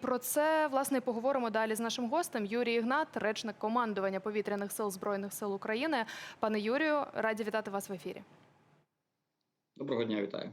Про це власне поговоримо далі з нашим гостем Юрій Ігнат, речник командування повітряних сил збройних сил України. Пане Юрію, раді вітати вас в ефірі. Доброго дня, вітаю.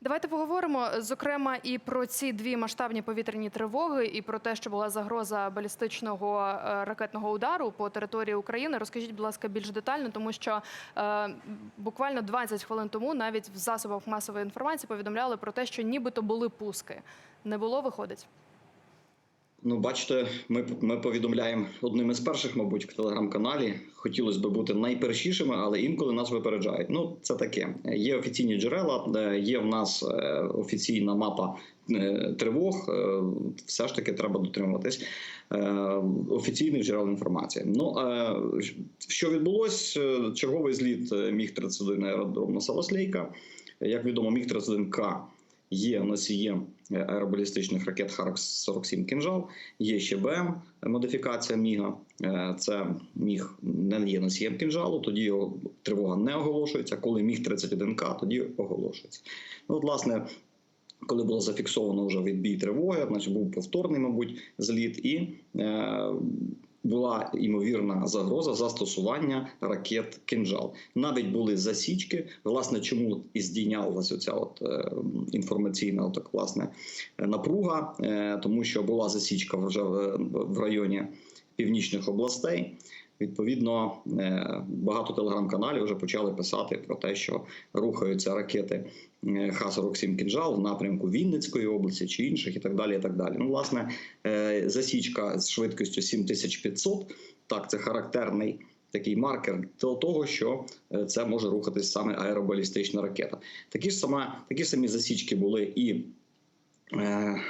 Давайте поговоримо зокрема і про ці дві масштабні повітряні тривоги, і про те, що була загроза балістичного е, ракетного удару по території України. Розкажіть, будь ласка, більш детально, тому що е, буквально 20 хвилин тому навіть в засобах масової інформації повідомляли про те, що нібито були пуски. Не було, виходить. Ну, бачите, ми, ми повідомляємо одним із перших, мабуть, в телеграм-каналі. Хотілося б бути найпершішими, але інколи нас випереджають. Ну, це таке. Є офіційні джерела, є в нас е, офіційна мапа е, тривог. Е, Все ж таки треба дотримуватись е, офіційних джерел інформації. Ну е, що відбулось? Е, Черговий зліт е, міг 31 аеродром на Саласлейка. Як відомо, міг 31 К є носієм е, аеробалістичних ракет Харакс-47 «Кінжал», є ще БМ модифікація Міга. Е, Це міг не є носієм кінжалу, тоді його тривога не оголошується. Коли міг 31К, тоді оголошується. Ну, от, власне, коли було зафіксовано вже відбій тривоги, значить був повторний, мабуть, зліт, і е, була ймовірна загроза застосування ракет «Кинжал». Навіть були засічки. Власне, чому і здійнялася оця от е, інформаційна так, власне напруга, е, тому що була засічка вже в районі північних областей. Відповідно, е, багато телеграм-каналів вже почали писати про те, що рухаються ракети е, Х-47 «Кінжал» в напрямку Вінницької області чи інших, і так далі. І так далі. Ну, власне, е, засічка з швидкістю 7500, так, це характерний такий маркер до того, що це може рухатись саме аеробалістична ракета. Такі ж сама, такі ж самі засічки були і. Е,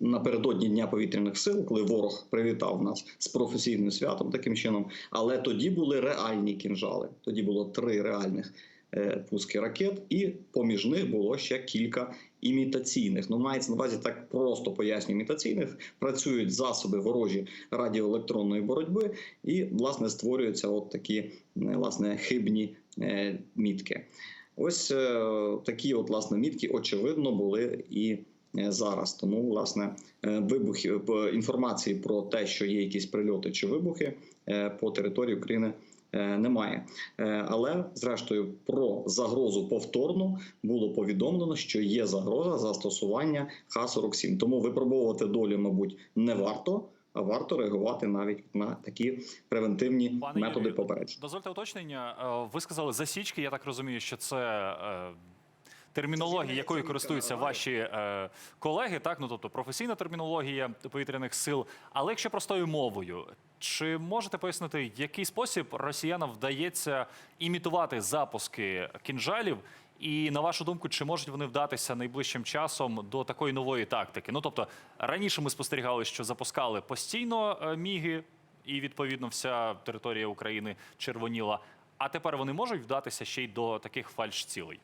Напередодні дня повітряних сил, коли ворог привітав нас з професійним святом, таким чином, але тоді були реальні кінжали. Тоді було три реальних е, пуски ракет, і поміж них було ще кілька імітаційних. Ну мається на увазі так просто поясню імітаційних. Працюють засоби ворожі радіоелектронної боротьби, і власне створюються от такі е, власне хибні е, мітки. Ось такі, от власне, мітки, очевидно, були і зараз. Тому, власне, е, вибухи по інформації про те, що є якісь прильоти чи вибухи е, по території України. е, Немає, Е, але зрештою про загрозу повторну було повідомлено, що є загроза застосування Х-47. Тому випробовувати долю, мабуть, не варто, а варто реагувати навіть на такі превентивні Пане методи попередження. Дозвольте уточнення. Е, Ви сказали засічки. Я так розумію, що це термінологія, якою користуються ваші е, колеги, так ну тобто професійна термінологія повітряних сил. Але якщо простою мовою, чи можете пояснити, який спосіб росіянам вдається імітувати запуски кінжалів? І на вашу думку, чи можуть вони вдатися найближчим часом до такої нової тактики? Ну тобто раніше ми спостерігали, що запускали постійно е, міги, і відповідно вся територія України червоніла. А тепер вони можуть вдатися ще й до таких фальш-цілей.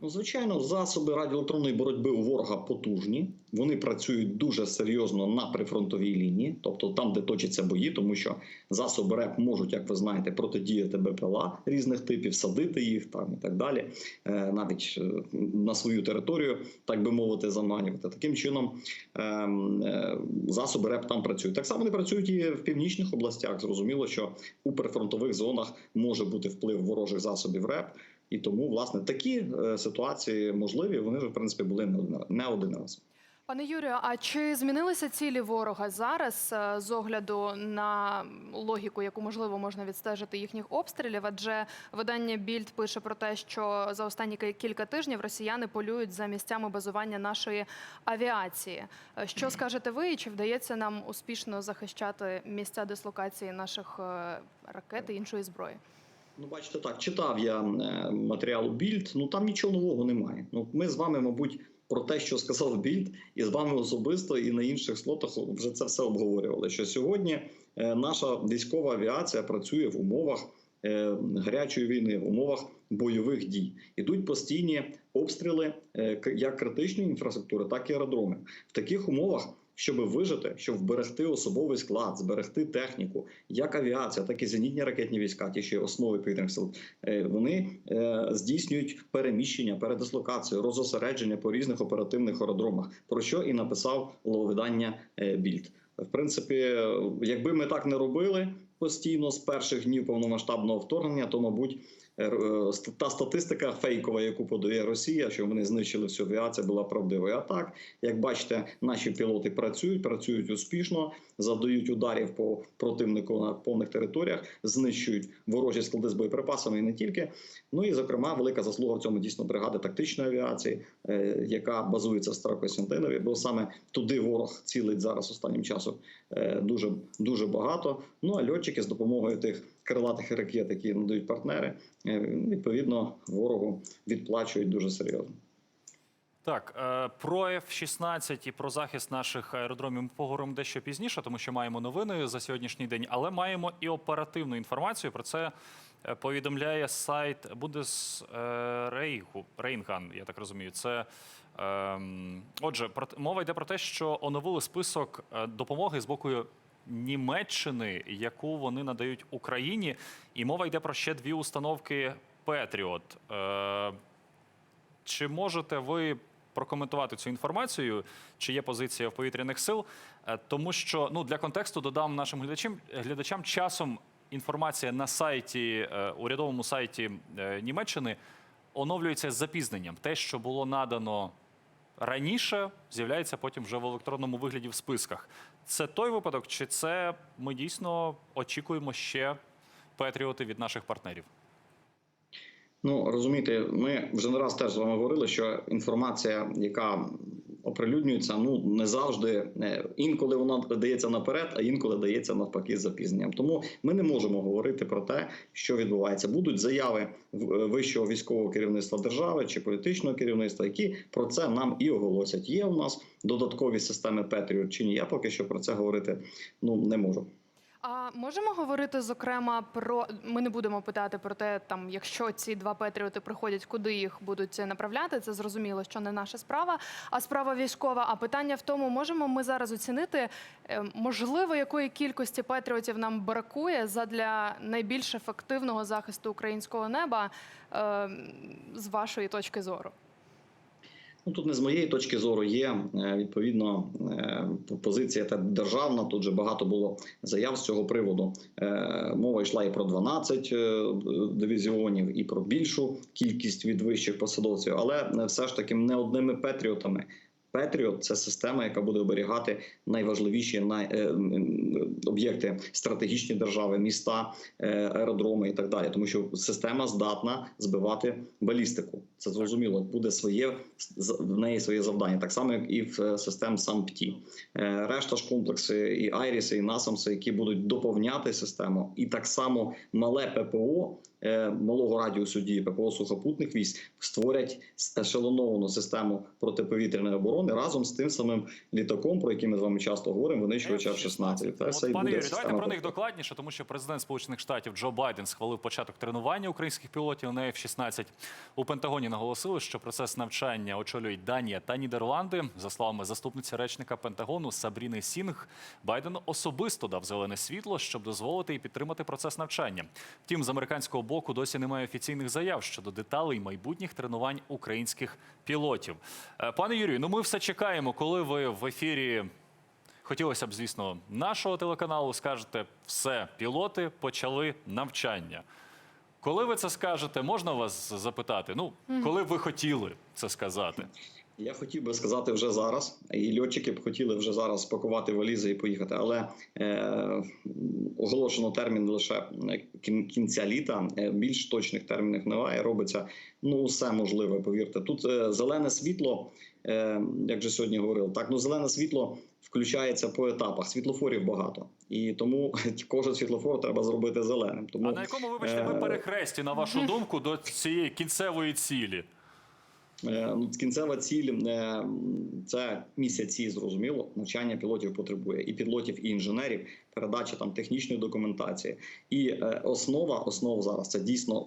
Ну, звичайно, засоби радіоелектронної боротьби у ворога потужні. Вони працюють дуже серйозно на прифронтовій лінії, тобто там, де точаться бої, тому що засоби РЕП можуть, як ви знаєте, протидіяти БПЛА різних типів, садити їх там і так далі, Е, навіть е, на свою територію, так би мовити, заманювати. Таким чином ем, е, засоби РЕП там працюють. Так само вони працюють і в північних областях. Зрозуміло, що у прифронтових зонах може бути вплив ворожих засобів РЕП. І тому, власне, такі е, ситуації можливі. Вони вже в принципі були не один, раз. Пане Юрію, а чи змінилися цілі ворога зараз е, з огляду на логіку, яку можливо можна відстежити їхніх обстрілів? Адже видання Більд пише про те, що за останні кілька тижнів росіяни полюють за місцями базування нашої авіації. Е, Що скажете ви? І чи вдається нам успішно захищати місця дислокації наших ракет і іншої зброї? Ну, бачите, так читав я е, матеріал Більд. Ну там нічого нового немає. Ну ми з вами, мабуть, про те, що сказав Більд, і з вами особисто, і на інших слотах вже це все обговорювали. Що сьогодні е, наша військова авіація працює в умовах е, гарячої війни, в умовах бойових дій. Ідуть постійні обстріли як критичної інфраструктури, так і аеродроми. В таких умовах щоб вижити, щоб вберегти особовий склад, зберегти техніку, як авіація, так і зенітні ракетні війська, ті, є основи повітряних сил. е, Вони е, здійснюють переміщення, передислокацію, розосередження по різних оперативних аеродромах, про що і написав видання Більд. В принципі, е, якби ми так не робили постійно з перших днів повномасштабного вторгнення, то мабуть. Е, Та статистика фейкова, яку подає Росія, що вони знищили всю авіацію, була правдивою. А так, як бачите, наші пілоти працюють, працюють успішно, завдають ударів по противнику на повних територіях, знищують ворожі склади з боєприпасами і не тільки. Ну і зокрема, велика заслуга в цьому дійсно бригади тактичної авіації, е, яка базується в Старокостянтинові, бо саме туди ворог цілить зараз останнім часом е, дуже дуже багато. Ну а льотчики з допомогою тих крилатих ракет, які надають партнери, е, відповідно ворогу відплачують дуже серйозно. Так, е, про F-16 і про захист наших аеродромів ми поговоримо дещо пізніше, тому що маємо новини за сьогоднішній день, але маємо і оперативну інформацію. Про це е, повідомляє сайт Bundesrейху, Рейнган, я так розумію. Це ем, отже, мова йде про те, що оновили список допомоги з боку Німеччини, яку вони надають Україні, і мова йде про ще дві установки Петріот. Е, чи можете ви прокоментувати цю інформацію? Чи є позиція в повітряних сил? Е, Тому що ну для контексту додам нашим глядачам глядачам часом інформація на сайті е, урядовому сайті Німеччини оновлюється з запізненням. Те, що було надано раніше, з'являється потім вже в електронному вигляді в списках. Це той випадок, чи це ми дійсно очікуємо ще патріоти від наших партнерів? Ну розумієте, ми вже не раз теж з вами говорили, що інформація, яка оприлюднюється, ну не завжди е, інколи вона дається наперед, а інколи дається навпаки з запізненням. Тому ми не можемо говорити про те, що відбувається. Будуть заяви е, вищого військового керівництва держави чи політичного керівництва, які про це нам і оголосять. Є у нас додаткові системи Петріот чи ні? Я поки що про це говорити ну не можу. А можемо говорити зокрема про ми не будемо питати про те, там якщо ці два патріоти приходять, куди їх будуть направляти. Це зрозуміло, що не наша справа, а справа військова. А питання в тому, можемо ми зараз оцінити е, можливо, якої кількості патріотів нам бракує задля найбільш ефективного захисту українського неба е, з вашої точки зору. Ну тут не з моєї точки зору є е, відповідно е, позиція та державна. Тут же багато було заяв з цього приводу. Е, Мова йшла і про 12 е, дивізіонів, і про більшу кількість від вищих посадовців, але все ж таки не одними патріотами. Петріот це система, яка буде оберігати найважливіші най, е, об'єкти стратегічні держави, міста, е, аеродроми і так далі. Тому що система здатна збивати балістику. Це зрозуміло. Буде своє в неї своє завдання, так само як і в е, систем САМПТІ. Е, Решта ж комплекси, і Айріси, і Насамси, які будуть доповняти систему, і так само мале ППО. Е, Малого радіусу дії ППО сухопутних військ створять ешелоновану систему протиповітряної оборони разом з тим самим літаком, про який ми з вами часто говоримо, винищувача F-16. Це все пане Юрію, давайте про них докладніше, тому що президент Сполучених Штатів Джо Байден схвалив початок тренування українських пілотів на F-16. У Пентагоні наголосили, що процес навчання очолюють Данія та Нідерланди. За словами заступниці речника Пентагону Сабріни Сінг, Байден особисто дав зелене світло, щоб дозволити і підтримати процес навчання. Втім, з американського боку досі немає офіційних заяв щодо деталей майбутніх тренувань українських пілотів. Е, Пане Юрію, ну ми все чекаємо, коли ви в ефірі Хотілося б, звісно, нашого телеканалу скажете, все, пілоти почали навчання. Коли ви це скажете, можна вас запитати? Ну, коли б ви хотіли це сказати? Я хотів би сказати вже зараз, і льотчики б хотіли вже зараз спакувати валізи і поїхати. Але е, оголошено термін лише кін- кінця літа. Е, Більш точних термінів немає. Робиться ну все можливе. Повірте, тут е, зелене світло, е, як же сьогодні говорив, так ну зелене світло включається по етапах. Світлофорів багато, і тому кожен світлофор треба зробити зеленим. Тому А на якому, вибачте, ви е, перехресті, на вашу думку, до цієї кінцевої цілі? Е, кінцева ціль е, це місяці, зрозуміло. Навчання пілотів потребує і пілотів, і інженерів, передача там технічної документації. І е, основа основа зараз це дійсно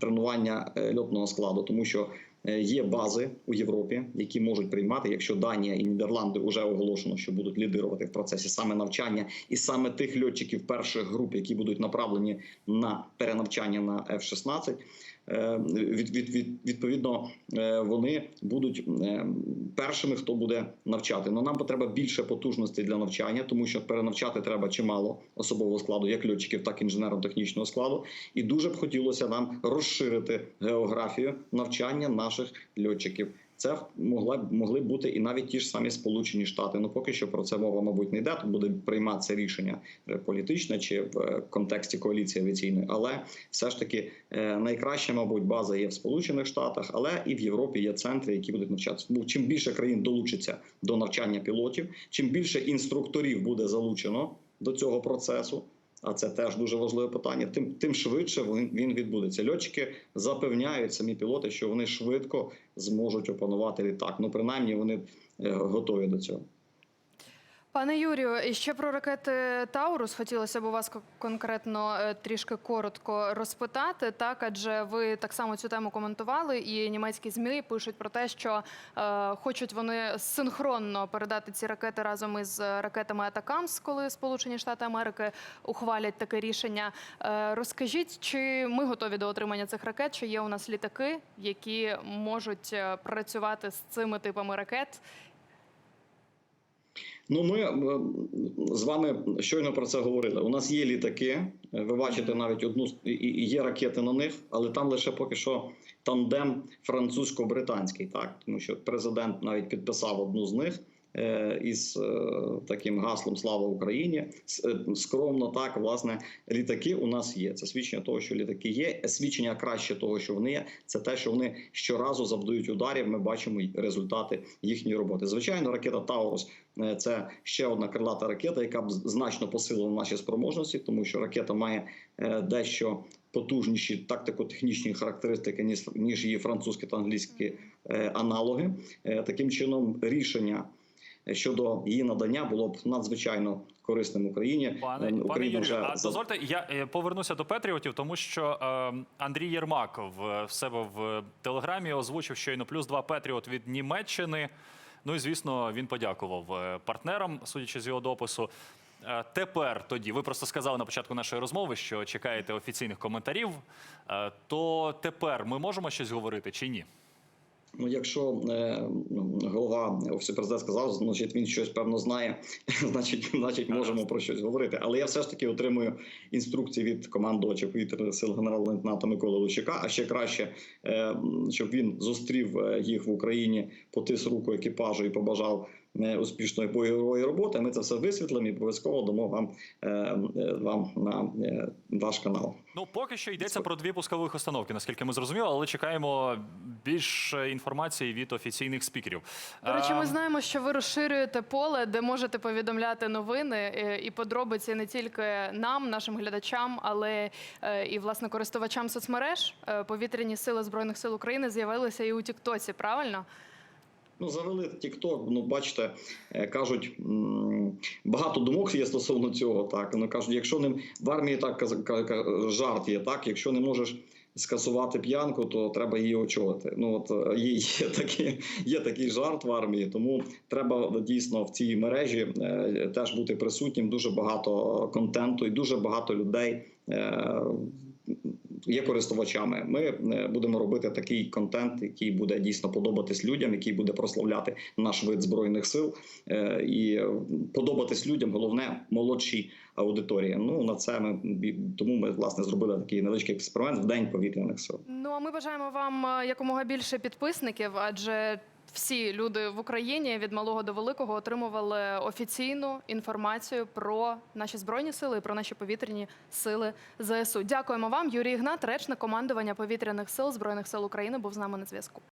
тренування льотного складу, тому що Є бази у Європі, які можуть приймати, якщо Данія і Нідерланди вже оголошено, що будуть лідирувати в процесі саме навчання, і саме тих льотчиків перших груп, які будуть направлені на перенавчання на F-16, е, від, від, від, відповідно е, вони будуть е, першими, хто буде навчати. Но нам потреба більше потужностей для навчання, тому що перенавчати треба чимало особового складу, як льотчиків, так і інженерно-технічного складу. І дуже б хотілося нам розширити географію навчання наших льотчиків. Це могла могли бути і навіть ті ж самі Сполучені Штати. Ну поки що про це мова, мабуть, не йде. Тут буде прийматися рішення е, політичне чи в е, контексті коаліції авіаційної. Але все ж таки е, найкраща, мабуть, база є в Сполучених Штатах, але і в Європі є центри, які будуть навчатися. Бо чим більше країн долучиться до навчання пілотів, чим більше інструкторів буде залучено до цього процесу. А це теж дуже важливе питання. Тим тим швидше він, відбудеться. Льотчики запевняють самі пілоти, що вони швидко зможуть опанувати літак. Ну принаймні вони е, готові до цього. Пане Юрію, ще про ракети Таурус хотілося б у вас конкретно е, трішки коротко розпитати. Так, адже ви так само цю тему коментували, і німецькі змі пишуть про те, що е, хочуть вони синхронно передати ці ракети разом із ракетами Атакамс, коли Сполучені Штати Америки ухвалять таке рішення. Е, розкажіть, чи ми готові до отримання цих ракет? Чи є у нас літаки, які можуть е, працювати з цими типами ракет? Ну, ми е, з вами щойно про це говорили. У нас є літаки. е, Ви бачите навіть одну і- є ракети на них, але там лише поки що тандем французько-британський, так тому що президент навіть підписав одну з них. Е, Із е, таким гаслом Слава Україні е, скромно так власне літаки у нас є. Це свідчення того, що літаки є. Свідчення краще того, що вони є. Це те, що вони щоразу завдають ударів. Ми бачимо результати їхньої роботи. Звичайно, ракета Таурус Це ще одна крилата ракета, яка б значно посилила наші спроможності, тому що ракета має дещо потужніші тактико-технічні характеристики ніж, її французькі та англійські аналоги. Таким чином, рішення щодо її надання було б надзвичайно корисним Україні. Пане, Е, пане Юрію, вже а дозвольте, я е, повернуся до Петріотів, тому що е, Андрій Єрмак в, в себе в телеграмі озвучив щойно плюс два Петріот від Німеччини. Ну і звісно, він подякував е, партнерам, судячи з його допису. Е, Тепер тоді, ви просто сказали на початку нашої розмови, що чекаєте офіційних коментарів. Е, То тепер ми можемо щось говорити чи ні? Ну, якщо е, ну, голова офісу президента сказав, значить він щось певно знає, значить, значить можемо про щось говорити. Але я все ж таки отримую інструкції від командувача повітряних сил генерал-лейтенанта Миколи Лучика. А ще краще, е, щоб він зустрів е, їх в Україні, потис руку екіпажу і побажав. Успішної бойової роботи. Ми це все висвітлимо і обов'язково дамо вам, е, вам на е, ваш канал. Ну, поки що йдеться про дві пускових установки, наскільки ми зрозуміли, але чекаємо більше інформації від офіційних спікерів. До речі, ми Ем, знаємо, що ви розширюєте поле, де можете повідомляти новини е, і подробиці не тільки нам, нашим глядачам, але і власне користувачам соцмереж. Повітряні сили збройних сил України з'явилися і у Тіктоці. Правильно? Ну, завели TikTok, ну бачите, е, кажуть, багато думок є стосовно цього. Так ну кажуть, якщо не в армії так жарт є, так якщо не можеш скасувати п'янку, то треба її очолити. Ну от е, є, є такий, є такий жарт в армії, тому треба дійсно в цій мережі е, теж бути присутнім. Дуже багато контенту і дуже багато людей. Є користувачами. Ми е, будемо робити такий контент, який буде дійсно подобатись людям, який буде прославляти наш вид збройних сил е, і подобатись людям. Головне молодшій аудиторії. Ну на це ми тому ми власне зробили такий невеличкий експеримент в день повітряних сил. Ну а ми бажаємо вам е, якомога більше підписників, адже всі люди в Україні від малого до великого отримували офіційну інформацію про наші збройні сили і про наші повітряні сили ЗСУ. Дякуємо вам, Юрій Ігнат, речник командування повітряних сил збройних сил України, був з нами на зв'язку.